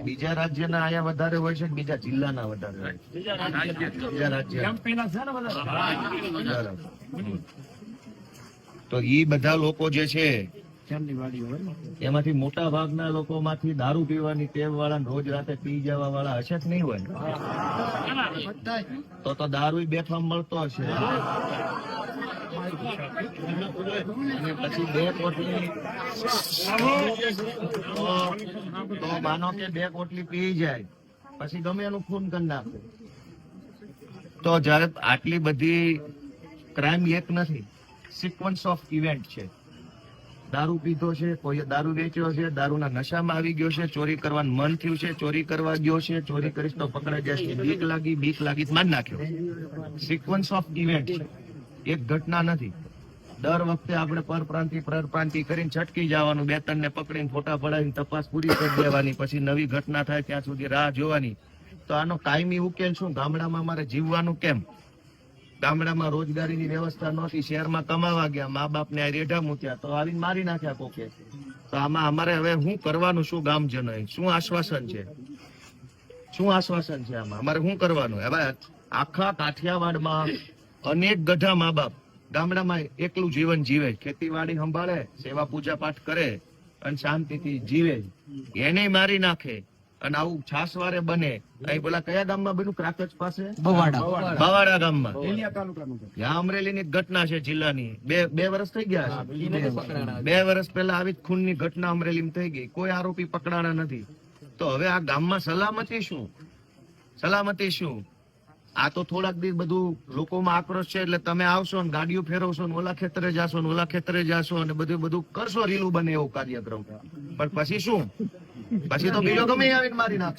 બીજા રાજ્યના આયા વધારે હોય છે બીજા જિલ્લાના વધારે હોય છે? બીજા રાજ્ય તો ઈ બધા લોકો જે છે એમાંથી મોટા ભાગના લોકો માંથી દારૂ પીવાની ટેવ વાળા રોજ રાતે પી જવા વાળા હશે જ નહીં હોય? તો તો દારૂ બેઠવા મળતો હશે. તો- માનો કે બે કોટલી પી જાય પછી ગમે એનું ખૂન કરી નાખે તો જયારે આટલી બધી ક્રાઇમ એક નથી સિક્વન્સ ઓફ ઇવેન્ટ છે દારૂ પીધો છે કોઈ દારૂ વેચ્યો છે દારૂના નશામાં આવી ગયો છે ચોરી કરવાનું મન થયું છે ચોરી કરવા ગયો છે ચોરી કરીશ તો પકડાઈ જશે બીક લાગી બીક લાગી મારી નાખ્યો સિક્વન્સ ઓફ ઇવેન્ટ એક ઘટના નથી. દર વખતે આપણે પરપ્રાંતિ પરપ્રાંતિ કરીને છટકી જવાનું, બે ત્રણ ને પકડીને ફોટા પડાવીને તપાસ પૂરી કરી દેવાની, પછી નવી ઘટના થાય ત્યાં સુધી રાહ જોવાની. તો આનો કાયમી ઉકેલ શું? ગામડામાં મારે જીવવાનું કેમ? ગામડામાં રોજગારીની વ્યવસ્થા નહોતી, શહેરમાં કમાવા ગયા, મા બાપને આ રેઢા મૂક્યા, તો આવીને મારી નાખ્યા કોકે? તો આમાં અમારે હવે શું કરવાનું શું ગામજનોએ? શું આશ્વાસન છે? શું આશ્વાસન છે આમાં? અમારે શું કરવાનું? હવે આખા કાઠિયાવાડમાં અનેક ગઢા મા બાપ ગામડામાં એકલું જીવન જીવે ખેતીવાડી સંભાળે સેવા પૂજા પાઠ કરે અને શાંતિથી જીવે. એને મારી નાખે અને આવું છાસવારે બને. અહીં પેલા કયા ગામમાં બન્યું? ક્રાકચ પાસે? બવાડા. ગામમાં. ત્યાં અમરેલીની એક ઘટના છે જિલ્લાની. બે બે વર્ષ થઈ ગયા છે. બે વર્ષ પહેલા આવી જ ખૂનની ઘટના અમરેલીમાં થઈ ગઈ. કોઈ આરોપી પકડાણા નથી. તો હવે આ ગામમાં સલામતી શું? સલામતી શું? આ તો થોડાક દિવસ બધું લોકોમાં આક્રોશ છે એટલે તમે આવશો ને ગાડીઓ ફેરવશો ને ઓલા ખેતરે જાશો ને ઓલા ખેતરે જાશો અને બધું બધું કરશો, રીલું બને એવો કાર્યક્રમ. પણ પછી શું? પછી તો બીજો ગમે આવીને મારી નાખશે.